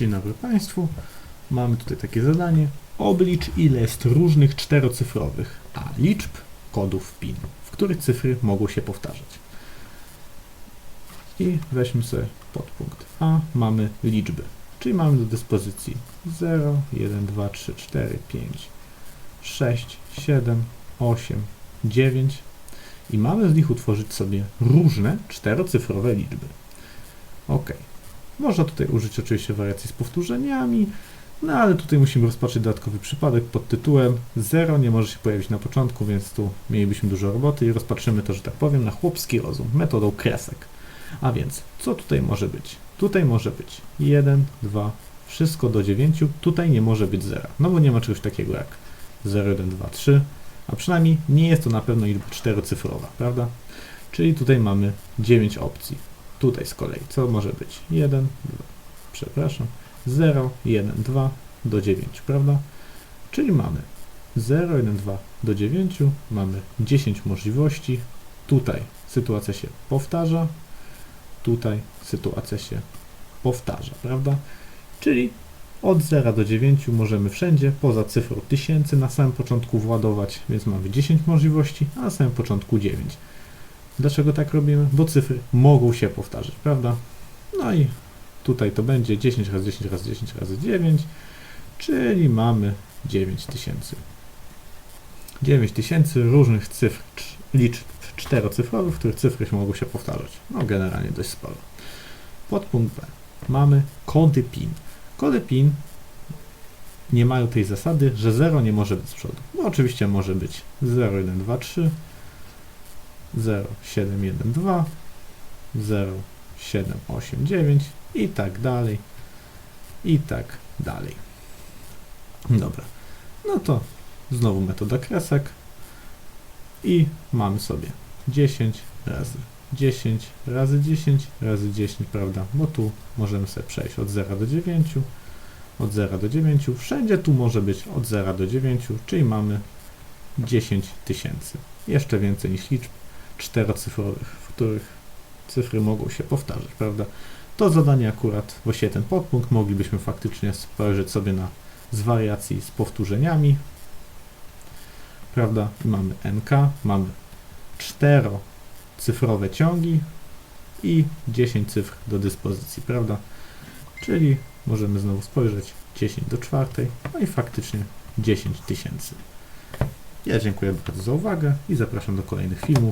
Dzień dobry Państwu. Mamy tutaj takie zadanie. Oblicz ile jest różnych czterocyfrowych a liczb kodów PIN, w których cyfry mogą się powtarzać. I weźmy sobie podpunkt A. Mamy liczby, czyli mamy do dyspozycji 0, 1, 2, 3, 4, 5, 6, 7, 8, 9 i mamy z nich utworzyć sobie różne czterocyfrowe liczby. Ok. Można tutaj użyć oczywiście wariacji z powtórzeniami, no ale tutaj musimy rozpatrzeć dodatkowy przypadek pod tytułem 0 nie może się pojawić na początku, więc tu mielibyśmy dużo roboty i rozpatrzymy to, że tak powiem, na chłopski rozum, metodą kresek. A więc, co tutaj może być? Tutaj może być 1, 2, wszystko do 9, tutaj nie może być 0, no bo nie ma czegoś takiego jak 0, 1, 2, 3, a przynajmniej nie jest to na pewno liczba czterocyfrowa, prawda? Czyli tutaj mamy 9 opcji. Tutaj z kolei, co może być? 1, 2, przepraszam, 0, 1, 2 do 9, prawda? Czyli mamy 0, 1, 2 do 9, mamy 10 możliwości. Tutaj sytuacja się powtarza, tutaj sytuacja się powtarza, prawda? Czyli od 0 do 9 możemy wszędzie, poza cyfrą 1000 na samym początku władować, więc mamy 10 możliwości, a na samym początku 9. Dlaczego tak robimy? Bo cyfry mogą się powtarzać, prawda? No i tutaj to będzie 10 razy 10 razy 10 razy 9, czyli mamy 9000. 9000 różnych cyfr, cz- liczb czterocyfrowych, w których cyfry się mogą się powtarzać. No generalnie dość sporo. Podpunkt B. Mamy kody PIN. Kody PIN nie mają tej zasady, że 0 nie może być z przodu. No oczywiście może być 0, 1, 2, 3, 0, 7, 1, 2, 0, 7, 8, 9 i tak dalej, i tak dalej. Dobra, no to znowu metoda kresek i mamy sobie 10 razy 10 razy 10 razy 10, prawda? Bo tu możemy sobie przejść od 0 do 9, od 0 do 9, wszędzie tu może być od 0 do 9, czyli mamy 10 tysięcy. Jeszcze więcej niż liczb czterocyfrowych, w których cyfry mogą się powtarzać, prawda? To zadanie akurat, właściwie ten podpunkt, moglibyśmy faktycznie spojrzeć sobie na z wariacji z powtórzeniami, prawda? I mamy NK, mamy czterocyfrowe ciągi i 10 cyfr do dyspozycji, prawda? Czyli możemy znowu spojrzeć 10 do czwartej, no i faktycznie 10 tysięcy. Ja dziękuję bardzo za uwagę i zapraszam do kolejnych filmów